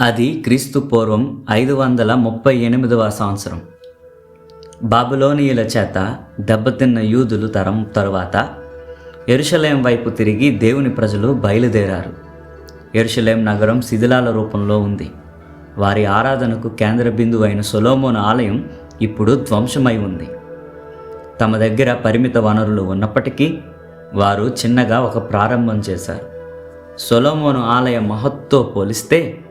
అది క్రీస్తు పూర్వం ఐదు వందల ముప్పై ఎనిమిదవ సంవత్సరం. బాబులోనియుల చేత దెబ్బతిన్న యూదులు తరం తరువాత ఎరుషలేం వైపు తిరిగి దేవుని ప్రజలు బయలుదేరారు. ఎరుషలేం నగరం శిథిలాల రూపంలో ఉంది. వారి ఆరాధనకు కేంద్ర బిందువు అయిన సొలోమోన్ ఆలయం ఇప్పుడు ధ్వంసమై ఉంది. తమ దగ్గర పరిమిత వనరులు ఉన్నప్పటికీ వారు చిన్నగా ఒక ప్రారంభం చేశారు. సొలోమోను ఆలయ మహత్తో పోలిస్తే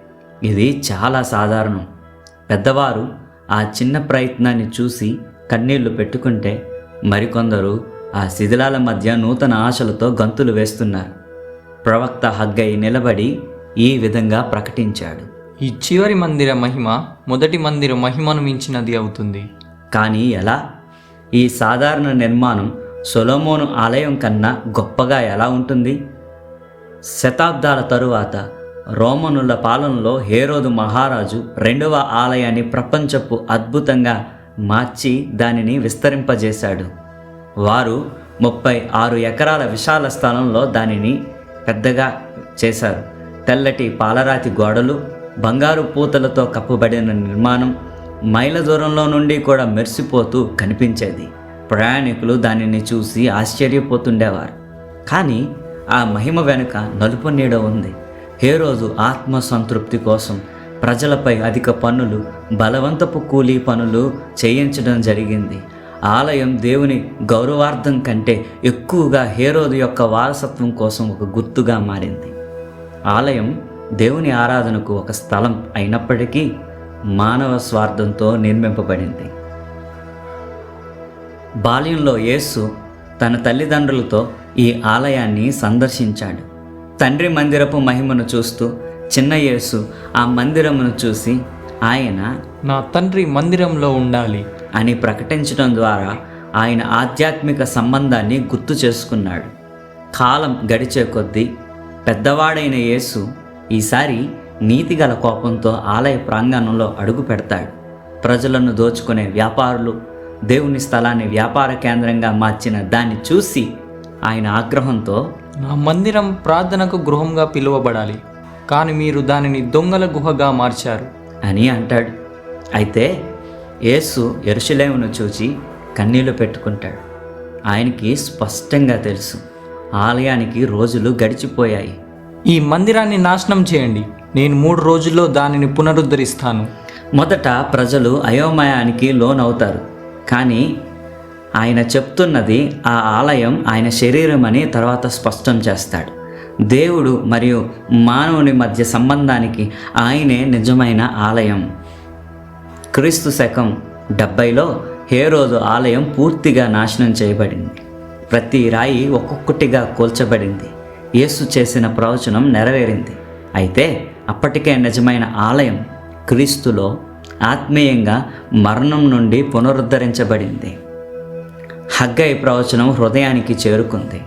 ఇది చాలా సాధారణం. పెద్దవారు ఆ చిన్న ప్రయత్నాన్ని చూసి కన్నీళ్ళు పెట్టుకుంటే మరికొందరు ఆ శిథిలాల మధ్య నూతన ఆశలతో గంతులు వేస్తున్నారు. ప్రవక్త హగ్గై నిలబడి ఈ విధంగా ప్రకటించాడు. ఈ చివరి మందిర మహిమ మొదటి మందిర మహిమను మించినది అవుతుంది. కానీ ఎలా? ఈ సాధారణ నిర్మాణం సొలోమోను ఆలయం కన్నా గొప్పగా ఎలా ఉంటుంది? శతాబ్దాల తరువాత రోమనుల పాలనలో హేరోదు మహారాజు రెండవ ఆలయాన్ని ప్రపంచపు అద్భుతంగా మార్చి దానిని విస్తరింపజేశాడు. వారు ముప్పై ఆరు ఎకరాల విశాల స్థలంలో దానిని పెద్దగా చేశారు. తెల్లటి పాలరాతి గోడలు బంగారు పూతలతో కప్పబడిన నిర్మాణం మైల దూరంలో నుండి కూడా మెరిసిపోతూ కనిపించేది. ప్రయాణికులు దానిని చూసి ఆశ్చర్యపోతుండేవారు. కానీ ఆ మహిమ వెనుక నలుపు నీడ ఉంది. హేరోజు ఆత్మ సంతృప్తి కోసం ప్రజలపై అధిక పన్నులు బలవంతపు కూలీ పనులు చేయించడం జరిగింది. ఆలయం దేవుని గౌరవార్థం కంటే ఎక్కువగా హేరోదు యొక్క వారసత్వం కోసం ఒక గుర్తుగా మారింది. ఆలయం దేవుని ఆరాధనకు ఒక స్థలం అయినప్పటికీ మానవ స్వార్థంతో నిర్మింపబడింది. బాల్యంలో యేసు తన తల్లిదండ్రులతో ఈ ఆలయాన్ని సందర్శించాడు. తండ్రి మందిరపు మహిమను చూస్తూ చిన్న యేసు ఆ మందిరమును చూసి ఆయన నా తండ్రి మందిరంలో ఉండాలి అని ప్రకటించడం ద్వారా ఆయన ఆధ్యాత్మిక సంబంధాన్ని గుర్తు చేసుకున్నాడు. కాలం గడిచే కొద్దీ పెద్దవాడైన యేసు ఈసారి నీతిగల కోపంతో ఆలయ ప్రాంగణంలో అడుగు పెడతాడు. ప్రజలను దోచుకునే వ్యాపారులు దేవుని స్థలాన్ని వ్యాపార కేంద్రంగా మార్చిన దాన్ని చూసి ఆయన ఆగ్రహంతో నా మందిరం ప్రార్థనకు గృహంగా పిలువబడాలి. కానీ మీరు దానిని దొంగల గుహగా మార్చారు. అని అంటాడు. అయితే యేసు ఎరుషలేమును చూచి కన్నీళ్ళు పెట్టుకుంటాడు. ఆయనకి స్పష్టంగా తెలుసు ఆలయానికి రోజులు గడిచిపోయాయి. ఈ మందిరాన్ని నాశనం చేయండి. నేను మూడు రోజుల్లో దానిని పునరుద్ధరిస్తాను. మొదట ప్రజలు అయోమయానికి లోనవుతారు. కానీ ఆయన చెప్తున్నది ఆ ఆలయం ఆయన శరీరం అని తర్వాత స్పష్టం చేస్తాడు. దేవుడు మరియు మానవుని మధ్య సంబంధానికి ఆయనే నిజమైన ఆలయం. క్రీస్తు శకం డెబ్బైలో హేరోదు ఆలయం పూర్తిగా నాశనం చేయబడింది. ప్రతి రాయి ఒక్కొక్కటిగా కూల్చబడింది. యేసు చేసిన ప్రవచనం నెరవేరింది. అయితే అప్పటికే నిజమైన ఆలయం క్రీస్తులో ఆత్మీయంగా మరణం నుండి పునరుద్ధరించబడింది. హగ్గై ప్రవచనం హృదయానికి చేరుకుంది.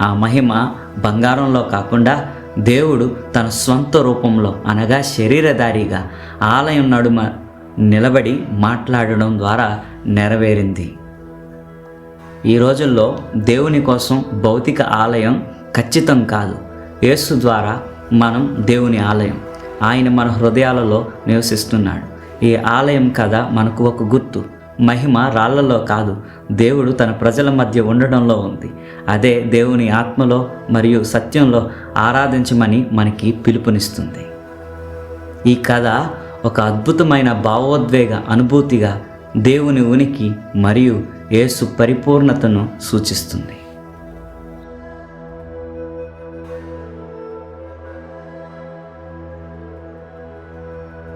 ఆ మహిమ బంగారంలో కాకుండా దేవుడు తన స్వంత రూపంలో అనగా శరీరధారిగా ఆలయం నడుమ నిలబడి మాట్లాడడం ద్వారా నెరవేరింది. ఈ రోజుల్లో దేవుని కోసం భౌతిక ఆలయం ఖచ్చితం కాదు. యేసు ద్వారా మనం దేవుని ఆలయం ఆయన మన హృదయాలలో నివసిస్తున్నాడు. ఈ ఆలయం కథ మనకు ఒక గుర్తు. మహిమ రాళ్ళలో కాదు దేవుడు తన ప్రజల మధ్య ఉండడంలో ఉంది. అదే దేవుని ఆత్మలో మరియు సత్యంలో ఆరాధించమని మనకి పిలుపునిస్తుంది. ఈ కథ ఒక అద్భుతమైన భావోద్వేగ అనుభూతిగా దేవుని ఉనికి మరియు యేసు పరిపూర్ణతను సూచిస్తుంది.